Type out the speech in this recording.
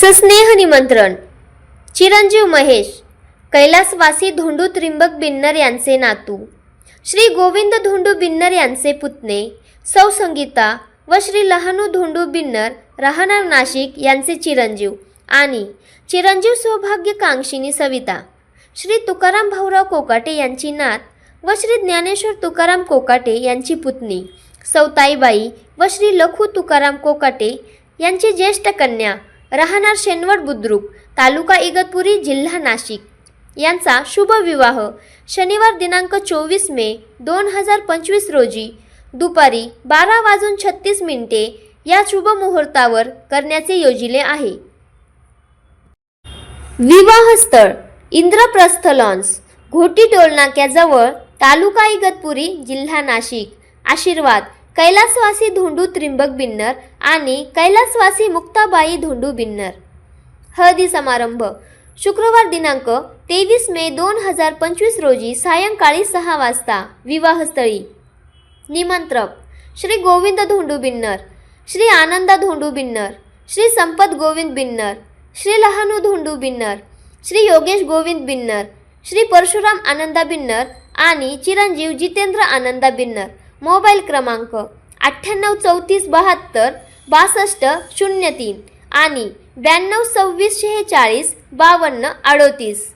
सस्नेह निमंत्रण. चिरंजीव महेश कैलासवासी धोंडू त्रिंबक बिन्नर यांचे नातू. श्री गोविंद धोंडू बिन्नर यांचे पुतणे सौ संगीता व श्री लहानू धोंडू बिन्नर राहणार नाशिक यांचे चिरंजीव आणि चिरंजीव सौभाग्यकांक्षिणी सविता. श्री तुकाराम भाऊराव कोकाटे यांची नात व श्री ज्ञानेश्वर तुकाराम कोकाटे यांची पुतणी सौताईबाई व श्री लखू तुकाराम कोकाटे यांची ज्येष्ठ कन्या राहणार शेनवड बुद्रुक तालुका इगतपुरी जिल्हा नाशिक. यांचा शुभ विवाह शनिवार दिनांक चोवीस मे दोन हजार पंचवीस रोजी दुपारी बारा वाजून छत्तीस मिनिटे या शुभ मुहूर्तावर करण्याचे योजिले आहे. विवाहस्थळ इंद्रप्रस्थ लॉन्स घोटी टोलनाक्याजवळ तालुका इगतपुरी जिल्हा नाशिक. आशीर्वाद कैलासवासी धोंडू त्रिंबक बिन्नर आणि कैलासवासी मुक्ताबाई धोंडू बिन्नर. हळदी समारंभ. शुक्रवार दिनांक तेवीस मे दोन हजार पंचवीस रोजी सायंकाळी सहा वाजता. विवाहस्थळी. निमंत्रक. श्री गोविंद धोंडू बिन्नर श्री आनंदा धोंडू बिन्नर श्री संपत गोविंद बिन्नर श्री लहानू धोंडू बिन्नर श्री योगेश गोविंद बिन्नर श्री परशुराम आनंदा बिन्नर आणि चिरंजीव जितेंद्र आनंदा बिन्नर. मोबाईल क्रमांक अठ्ठ्याण्णव चौतीस बहात्तर बासष्ट शून्य तीन आणि ब्याण्णव सव्वीस शेहेचाळीस बावन्न अडोतीस.